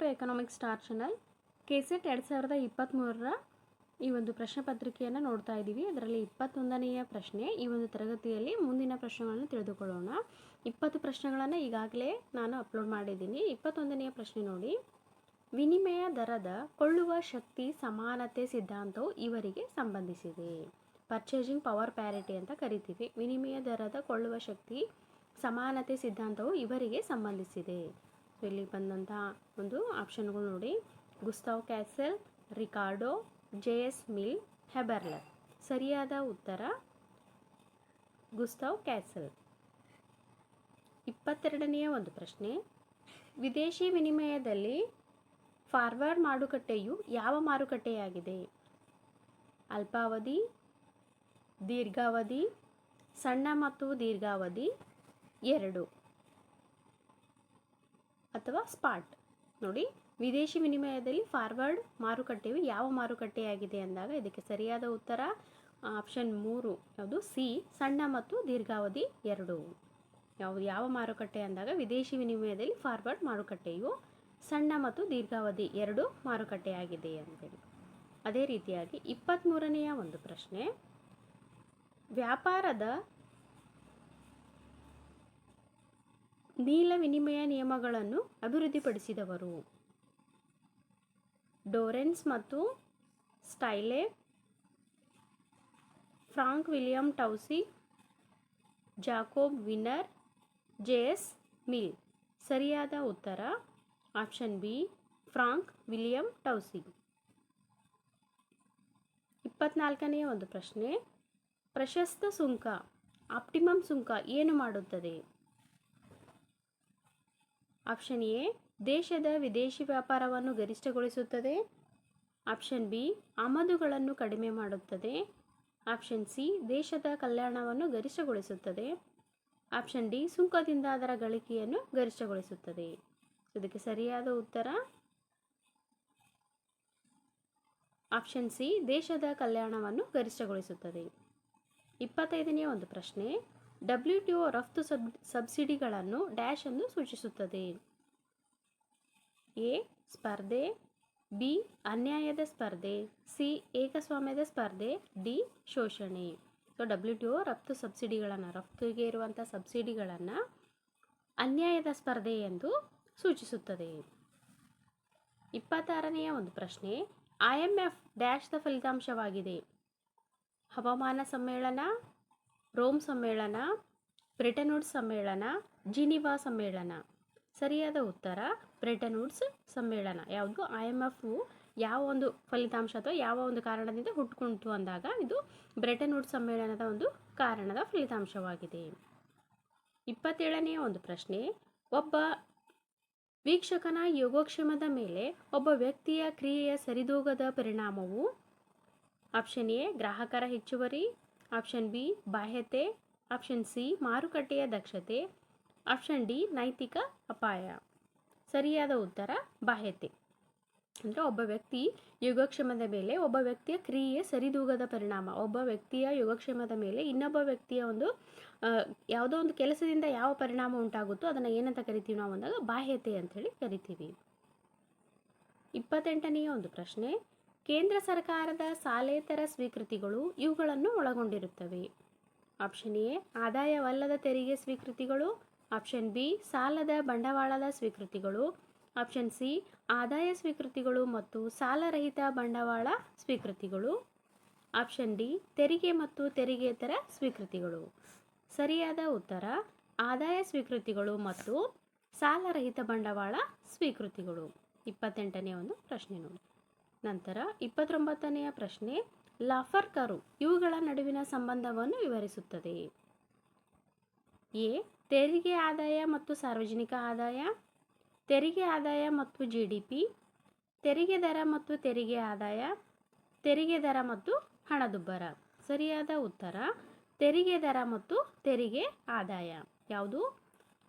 Two economic star channel KSET ಎರಡು ಸಾವಿರದ ಇಪ್ಪತ್ತ್ಮೂರರ ಈ ಒಂದು ಪ್ರಶ್ನೆ ಪತ್ರಿಕೆಯನ್ನು ನೋಡ್ತಾ ಇದ್ದೀವಿ ಅದರಲ್ಲಿ ಇಪ್ಪತ್ತೊಂದನೆಯ ಪ್ರಶ್ನೆ, ಈ ಒಂದು ತರಗತಿಯಲ್ಲಿ ಮುಂದಿನ ಪ್ರಶ್ನೆಗಳನ್ನು ತಿಳಿದುಕೊಳ್ಳೋಣ. ಇಪ್ಪತ್ತು ಪ್ರಶ್ನೆಗಳನ್ನು ಈಗಾಗಲೇ ನಾನು ಅಪ್ಲೋಡ್ ಮಾಡಿದ್ದೀನಿ. ಇಪ್ಪತ್ತೊಂದನೆಯ ಪ್ರಶ್ನೆ ನೋಡಿ. ವಿನಿಮಯ ದರದ ಕೊಳ್ಳುವ ಶಕ್ತಿ ಸಮಾನತೆ ಸಿದ್ಧಾಂತವು ಇವರಿಗೆ ಸಂಬಂಧಿಸಿದೆ. ಪರ್ಚೇಸಿಂಗ್ ಪವರ್ ಪ್ಯಾರಿಟಿ ಅಂತ ಕರಿತೀವಿ. ವಿನಿಮಯ ದರದ ಕೊಳ್ಳುವ ಶಕ್ತಿ ಸಮಾನತೆ ಸಿದ್ಧಾಂತವು ಇವರಿಗೆ ಸಂಬಂಧಿಸಿದೆ. ಸೊ ಇಲ್ಲಿ ಬಂದಂಥ ಒಂದು ಆಪ್ಷನ್ಗಳು ನೋಡಿ. Gustav Cassel, Ricardo J S Mill, Haberler. ಸರಿಯಾದ ಉತ್ತರ ಗುಸ್ತಾವ್ ಕ್ಯಾಸೆಲ್. ಇಪ್ಪತ್ತೆರಡನೆಯ ಒಂದು ಪ್ರಶ್ನೆ. ವಿದೇಶಿ ವಿನಿಮಯದಲ್ಲಿ ಫಾರ್ವರ್ಡ್ ಮಾರುಕಟ್ಟೆಯು ಯಾವ ಮಾರುಕಟ್ಟೆಯಾಗಿದೆ? ಅಲ್ಪಾವಧಿ, ದೀರ್ಘಾವಧಿ, ಸಣ್ಣ ಮತ್ತು ದೀರ್ಘಾವಧಿ ಎರಡು. ಅಥವಾ ಸ್ಪಾಟ್. ನೋಡಿ, ವಿದೇಶಿ ವಿನಿಮಯದಲ್ಲಿ ಫಾರ್ವರ್ಡ್ ಮಾರುಕಟ್ಟೆಯು ಯಾವ ಮಾರುಕಟ್ಟೆಯಾಗಿದೆ ಅಂದಾಗ ಇದಕ್ಕೆ ಸರಿಯಾದ ಉತ್ತರ ಆಪ್ಷನ್ ಮೂರು, ಯಾವುದು ಸಿ, ಸಣ್ಣ ಮತ್ತು ದೀರ್ಘಾವಧಿ ಎರಡು. ಯಾವುದು ಯಾವ ಮಾರುಕಟ್ಟೆ ಅಂದಾಗ ವಿದೇಶಿ ವಿನಿಮಯದಲ್ಲಿ ಫಾರ್ವರ್ಡ್ ಮಾರುಕಟ್ಟೆಯು ಸಣ್ಣ ಮತ್ತು ದೀರ್ಘಾವಧಿ ಎರಡು ಮಾರುಕಟ್ಟೆಯಾಗಿದೆ ಅಂತೇಳಿ. ಅದೇ ರೀತಿಯಾಗಿ ಇಪ್ಪತ್ತ್ಮೂರನೆಯ ಒಂದು ಪ್ರಶ್ನೆ, ವ್ಯಾಪಾರದ ನೀಲ ವಿನಿಮಯ ನಿಯಮಗಳನ್ನು ಅಭಿವೃದ್ಧಿಪಡಿಸಿದವರು. ಡೋರೆನ್ಸ್ ಮತ್ತು ಸ್ಟೈಲೆ, Frank William Taussig, Jacob Viner J Mill. ಸರಿಯಾದ ಉತ್ತರ? Option B, Frank William Taussig. ಇಪ್ಪತ್ನಾಲ್ಕನೆಯ ಒಂದು ಪ್ರಶ್ನೆ. ಪ್ರಶಸ್ತ ಸುಂಕ, ಆಪ್ಟಿಮಮ್ ಸುಂಕ ಏನು ಮಾಡುತ್ತದೆ? ಆಪ್ಷನ್ ಎ, ದೇಶದ ವಿದೇಶಿ ವ್ಯಾಪಾರವನ್ನು ಗರಿಷ್ಠಗೊಳಿಸುತ್ತದೆ. ಆಪ್ಷನ್ ಬಿ, ಆಮದುಗಳನ್ನು ಕಡಿಮೆ ಮಾಡುತ್ತದೆ. ಆಪ್ಷನ್ ಸಿ, ದೇಶದ ಕಲ್ಯಾಣವನ್ನು ಗರಿಷ್ಠಗೊಳಿಸುತ್ತದೆ. ಆಪ್ಷನ್ ಡಿ, ಸುಂಕದಿಂದ ಅದರ ಗಳಿಕೆಯನ್ನು ಗರಿಷ್ಠಗೊಳಿಸುತ್ತದೆ. ಇದಕ್ಕೆ ಸರಿಯಾದ ಉತ್ತರ? ಆಪ್ಷನ್ ಸಿ, ದೇಶದ ಕಲ್ಯಾಣವನ್ನು ಗರಿಷ್ಠಗೊಳಿಸುತ್ತದೆ. ಇಪ್ಪತ್ತೈದನೆಯ ಒಂದು ಪ್ರಶ್ನೆ. ಡಬ್ಲ್ಯೂ ಟಿ ಒ ರಫ್ತು ಸಬ್, ಸಬ್ಸಿಡಿಗಳನ್ನು ಡ್ಯಾಶ್ ಎಂದು ಸೂಚಿಸುತ್ತದೆ. ಎ, ಸ್ಪರ್ಧೆ. ಬಿ, ಅನ್ಯಾಯದ ಸ್ಪರ್ಧೆ. ಸಿ, ಏಕಸ್ವಾಮ್ಯದ ಸ್ಪರ್ಧೆ. ಡಿ, ಶೋಷಣೆ. ಸೊ ಡಬ್ಲ್ಯೂ ಟಿ ಒ ರಫ್ತು ಸಬ್ಸಿಡಿಗಳನ್ನು, ರಫ್ತುಗೆ ಇರುವಂಥ ಸಬ್ಸಿಡಿಗಳನ್ನು ಅನ್ಯಾಯದ ಸ್ಪರ್ಧೆ ಎಂದು ಸೂಚಿಸುತ್ತದೆ. ಇಪ್ಪತ್ತಾರನೆಯ ಒಂದು ಪ್ರಶ್ನೆ ಐ ಎಂ ಎಫ್ ಡ್ಯಾಶ್ದ ಫಲಿತಾಂಶವಾಗಿದೆ. ಹವಾಮಾನ ಸಮ್ಮೇಳನ ರೋಮ್ ಸಮ್ಮೇಳನ ಬ್ರಿಟನ್ ವುಡ್ಸ್ ಸಮ್ಮೇಳನ, ಜಿನಿವಾ ಸಮ್ಮೇಳನ. ಸರಿಯಾದ ಉತ್ತರ ಬ್ರಿಟನ್ ವುಡ್ಸ್ ಸಮ್ಮೇಳನ. ಯಾವುದು? ಐ ಎಂ ಎಫ್ ಯಾವ ಒಂದು ಫಲಿತಾಂಶ ಅಥವಾ ಯಾವ ಒಂದು ಕಾರಣದಿಂದ ಹುಟ್ಕೊಂತು ಅಂದಾಗ ಇದು ಬ್ರಿಟನ್ ವುಡ್ಸ್ ಸಮ್ಮೇಳನದ ಒಂದು ಕಾರಣದ ಫಲಿತಾಂಶವಾಗಿದೆ. ಇಪ್ಪತ್ತೇಳನೆಯ ಒಂದು ಪ್ರಶ್ನೆ. ಒಬ್ಬ ವೀಕ್ಷಕನ ಯೋಗಕ್ಷೇಮದ ಮೇಲೆ ಒಬ್ಬ ವ್ಯಕ್ತಿಯ ಕ್ರಿಯೆಯ ಸರಿದೂಗದ ಪರಿಣಾಮವು? ಆಪ್ಷನ್ ಎ, ಗ್ರಾಹಕರ ಹೆಚ್ಚುವರಿ. ಆಪ್ಷನ್ ಬಿ, ಬಾಹ್ಯತೆ. ಆಪ್ಷನ್ ಸಿ, ಮಾರುಕಟ್ಟೆಯ ದಕ್ಷತೆ. ಆಪ್ಷನ್ ಡಿ, ನೈತಿಕ ಅಪಾಯ. ಸರಿಯಾದ ಉತ್ತರ, ಬಾಹ್ಯತೆ. ಅಂದರೆ ಒಬ್ಬ ವ್ಯಕ್ತಿ ಯೋಗಕ್ಷೇಮದ ಮೇಲೆ ಒಬ್ಬ ವ್ಯಕ್ತಿಯ ಕ್ರಿಯೆ ಸರಿದೂಗದ ಪರಿಣಾಮ, ಒಬ್ಬ ವ್ಯಕ್ತಿಯ ಯೋಗಕ್ಷೇಮದ ಮೇಲೆ ಇನ್ನೊಬ್ಬ ವ್ಯಕ್ತಿಯ ಒಂದು ಯಾವುದೋ ಒಂದು ಕೆಲಸದಿಂದ ಯಾವ ಪರಿಣಾಮ ಉಂಟಾಗುತ್ತೋ ಅದನ್ನು ಏನಂತ ಕರಿತೀವಿ ನಾವು ಅಂದಾಗ ಬಾಹ್ಯತೆ ಅಂಥೇಳಿ ಕರಿತೀವಿ. ಇಪ್ಪತ್ತೆಂಟನೆಯ ಒಂದು ಪ್ರಶ್ನೆ ಕೇಂದ್ರ ಸರ್ಕಾರದ ಸಾಲೇತರ ಸ್ವೀಕೃತಿಗಳು ಇವುಗಳನ್ನು ಒಳಗೊಂಡಿರುತ್ತವೆ. ಆಪ್ಷನ್ ಎ, ಆದಾಯವಲ್ಲದ ತೆರಿಗೆ ಸ್ವೀಕೃತಿಗಳು. ಆಪ್ಷನ್ ಬಿ, ಸಾಲದ ಬಂಡವಾಳದ ಸ್ವೀಕೃತಿಗಳು. ಆಪ್ಷನ್ ಸಿ, ಆದಾಯ ಸ್ವೀಕೃತಿಗಳು ಮತ್ತು ಸಾಲರಹಿತ ಬಂಡವಾಳ ಸ್ವೀಕೃತಿಗಳು. ಆಪ್ಷನ್ ಡಿ, ತೆರಿಗೆ ಮತ್ತು ತೆರಿಗೆತರ ಸ್ವೀಕೃತಿಗಳು. ಸರಿಯಾದ ಉತ್ತರ, ಆದಾಯ ಸ್ವೀಕೃತಿಗಳು ಮತ್ತು ಸಾಲರಹಿತ ಬಂಡವಾಳ ಸ್ವೀಕೃತಿಗಳು. ಇಪ್ಪತ್ತೆಂಟನೇ ಒಂದು ಪ್ರಶ್ನೆ ನೋಡಿ. ನಂತರ ಇಪ್ಪತ್ತೊಂಬತ್ತನೆಯ ಪ್ರಶ್ನೆ ಲಾಫರ್ ಕರು ಇವುಗಳ ನಡುವಿನ ಸಂಬಂಧವನ್ನು ವಿವರಿಸುತ್ತದೆ. ಎ, ತೆರಿಗೆ ಆದಾಯ ಮತ್ತು ಸಾರ್ವಜನಿಕ ಆದಾಯ. ತೆರಿಗೆ ಆದಾಯ ಮತ್ತು ಜಿ ಡಿ ಪಿ ತೆರಿಗೆ ದರ ಮತ್ತು ತೆರಿಗೆ ಆದಾಯ. ತೆರಿಗೆ ದರ ಮತ್ತು ಹಣದುಬ್ಬರ. ಸರಿಯಾದ ಉತ್ತರ, ತೆರಿಗೆ ದರ ಮತ್ತು ತೆರಿಗೆ ಆದಾಯ. ಯಾವುದು?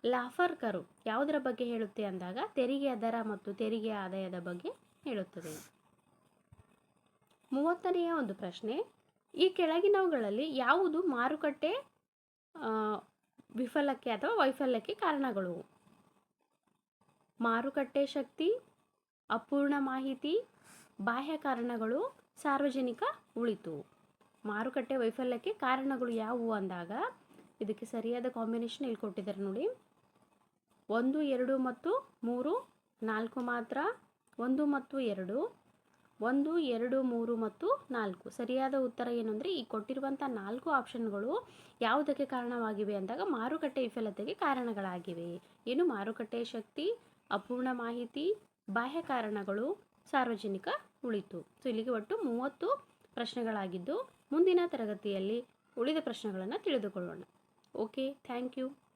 ಲಾಫರ್ ಕರು ಯಾವುದರ ಬಗ್ಗೆ ಹೇಳುತ್ತೆ ಅಂದಾಗ ತೆರಿಗೆ ದರ ಮತ್ತು ತೆರಿಗೆ ಆದಾಯದ ಬಗ್ಗೆ ಹೇಳುತ್ತದೆ. ಮೂವತ್ತನೆಯ ಒಂದು ಪ್ರಶ್ನೆ. ಈ ಕೆಳಗಿನವುಗಳಲ್ಲಿ ಯಾವುದು ಮಾರುಕಟ್ಟೆ ವಿಫಲಕ್ಕೆ ಅಥವಾ ವೈಫಲ್ಯಕ್ಕೆ ಕಾರಣಗಳು? ಮಾರುಕಟ್ಟೆ ಶಕ್ತಿ, ಅಪೂರ್ಣ ಮಾಹಿತಿ, ಬಾಹ್ಯ ಕಾರಣಗಳು, ಸಾರ್ವಜನಿಕ ಉಳಿತು. ಮಾರುಕಟ್ಟೆ ವೈಫಲ್ಯಕ್ಕೆ ಕಾರಣಗಳು ಯಾವುವು ಅಂದಾಗ, ಇದಕ್ಕೆ ಸರಿಯಾದ ಕಾಂಬಿನೇಷನ್ ಇಲ್ಲಿ ಕೊಟ್ಟಿದ್ದಾರೆ ನೋಡಿ. ಒಂದು, ಎರಡು ಮತ್ತು ಮೂರು, ನಾಲ್ಕು ಮಾತ್ರ, ಒಂದು ಮತ್ತು ಎರಡು ಒಂದು, ಎರಡು, ಮೂರು ಮತ್ತು ನಾಲ್ಕು. ಸರಿಯಾದ ಉತ್ತರ ಏನು ಈ ಕೊಟ್ಟಿರುವಂಥ ನಾಲ್ಕು ಆಪ್ಷನ್ಗಳು ಯಾವುದಕ್ಕೆ ಕಾರಣವಾಗಿವೆ ಅಂದಾಗ ಮಾರುಕಟ್ಟೆ ವಿಫಲತೆಗೆ ಕಾರಣಗಳಾಗಿವೆ. ಏನು? ಮಾರುಕಟ್ಟೆ ಶಕ್ತಿ, ಅಪೂರ್ಣ ಮಾಹಿತಿ, ಬಾಹ್ಯ ಕಾರಣಗಳು, ಸಾರ್ವಜನಿಕ ಉಳಿತು. ಸೊ ಇಲ್ಲಿಗೆ ಒಟ್ಟು ಮೂವತ್ತು ಪ್ರಶ್ನೆಗಳಾಗಿದ್ದು ಮುಂದಿನ ತರಗತಿಯಲ್ಲಿ ಉಳಿದ ಪ್ರಶ್ನೆಗಳನ್ನು ತಿಳಿದುಕೊಳ್ಳೋಣ. Okay thank you